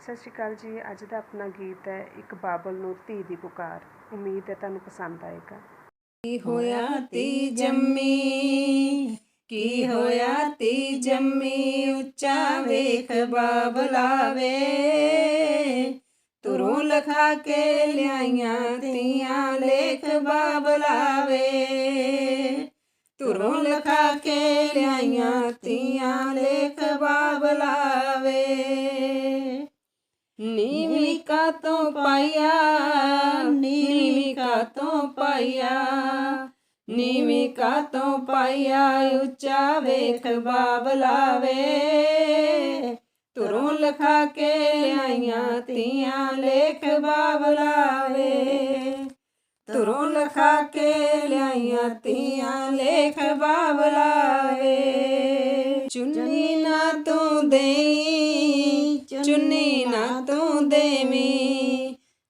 ਸਤਿ ਸ਼੍ਰੀ ਅਕਾਲ ਜੀ। ਅੱਜ ਦਾ ਆਪਣਾ ਗੀਤ ਹੈ, ਇੱਕ ਬਾਬਲ ਨੂੰ ਧੀ ਦੀ ਪੁਕਾਰ। ਉਮੀਦ ਹੈ ਤੁਹਾਨੂੰ ਪਸੰਦ ਆਏਗਾ। ਕੀ ਹੋਇਆ ਤੀ ਜੰਮੀ? ਕੀ ਹੋਇਆ ਤੀ ਜੰਮੀ? ਉੱਚਾ ਵੇਖ ਬਾਬਲਾਵੇ ਤੁਰੋਂ ਲਖਾ ਕੇ ਲਿਆਈਆਂ ਤੀਆਂ ਲੇਖ ਬਾਬਲਾਵੇ ਤੁਰੋਂ ਲਖਾ ਕੇ ਲਿਆਈਆਂ ਤੀਆਂ ਲੇਖ ਬਾਬਲਾ ਤੋਂ ਪਾਇਆ, ਨੀਵੀਂ ਕਾ ਤੋਂ ਪਾਇਆ, ਨੀਵੀਂ ਕਾ ਤੋਂ ਪਾਇਆ, ਉੱਚਾ ਵੇਖ ਬਾਬਲਾ ਵੇ ਤੁਰੋਂ ਲਖਾ ਕੇ ਲਿਆਈਆਂ ਤੀਆਂ ਲੇਖ ਬਾਬਲਾਵੇ ਤੁਰੋਂ ਲਖਾ ਕੇ ਲਿਆਈਆਂ ਤੀਆਂ ਲੇਖ ਬਾਬਲਾਵੇ ਚੁੰਨੀ ਨਾ ਤੂੰ ਦੇਈ, ਚੁੰਨੀ ਨਾ ਤੂੰ ਦੇਵੀ।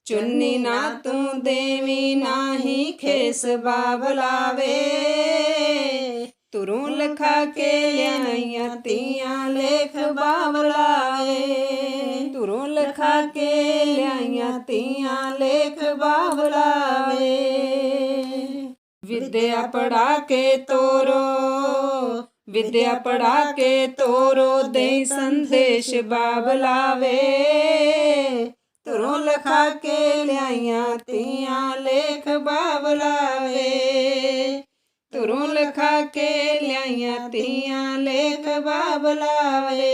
ਚੁੰਨੀ ਨਾ ਤੂੰ ਦੇਵੀਂ ਨਾਹੀ ਖੇਸ ਬਾਬਲਾਵੇ ਤੁਰੂ ਲਖਾ ਕੇ ਲਿਆਈਆਂ ਤੀਆਂ ਲੇਖ ਬਾਬਲਾਵੇ ਤੁਰੂ ਲਖਾ ਕੇ ਲਿਆਈਆਂ ਤੀਆਂ ਲੇਖ ਬਾਬਲਾਵੇ ਵਿਦਿਆ ਪੜਾ ਕੇ ਤੋਰੋ, ਵਿਦਿਆ ਪੜਾ ਕੇ ਤੋਰੋ ਦੇ ਸੰਦੇਸ਼ ਬਾਬਲਾਵੇ ਤੁਰੋਂ ਲਖਾ ਕੇ ਲਿਆਈਆਂ, ਤੀਆਂ ਲੇਖ ਬਾਬਲਾਵੇ ਤੁਰੋਂ ਲਖਾ ਕੇ ਲਿਆਈਆਂ, ਤੀਆਂ ਲੇਖ ਬਾਬਲਾਵੇ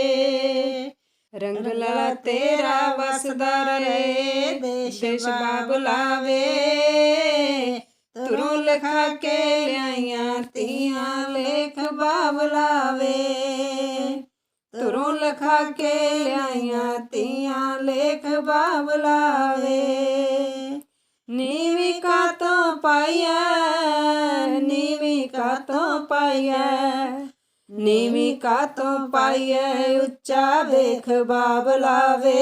ਰੰਗਲਾ ਤੇਰਾ ਵਸਦਾ ਰਹੇ, ਦੇਸ਼ ਬਾਬਲਾਵੇ ਤੁਰੋਂ ਲਖਾ ਕੇ ਲਿਆਈਆਂ, ਤੀਆਂ ਲੇਖ ਬਾਬਲਾਵੇ ਤੁਰੋਂ ਲਖਾ ਕੇ ਲਿਆਈਆਂ ਤੀਆਂ, ਲੇਖ ਬਾਬਲਾਵੇ ਨੀਵੀਂ ਕਾ ਤੋਂ ਪਾਇਆ ਨੀਵੀਂ ਕਾ ਤੋਂ ਪਾਇਆ ਨੀਵੀਂ ਕਾ ਤੋਂ ਪਾਇਆ ਉੱਚਾ ਵੇਖ ਬਾਬਲਾਵੇ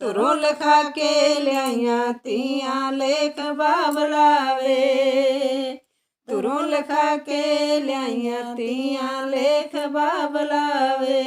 ਤੁਰੋਂ ਲਖਾ ਕੇ ਲਿਆਈਆਂ ਤੀਆਂ, ਲੇਖ ਬਾਬਲਾਵੇ ਤੁਰੋਂ ਲਖਾ ਕੇ ਲਿਆਈਆਂ ਤੀਆਂ ਲੇਖ ਬਾਬਲਾਵੇ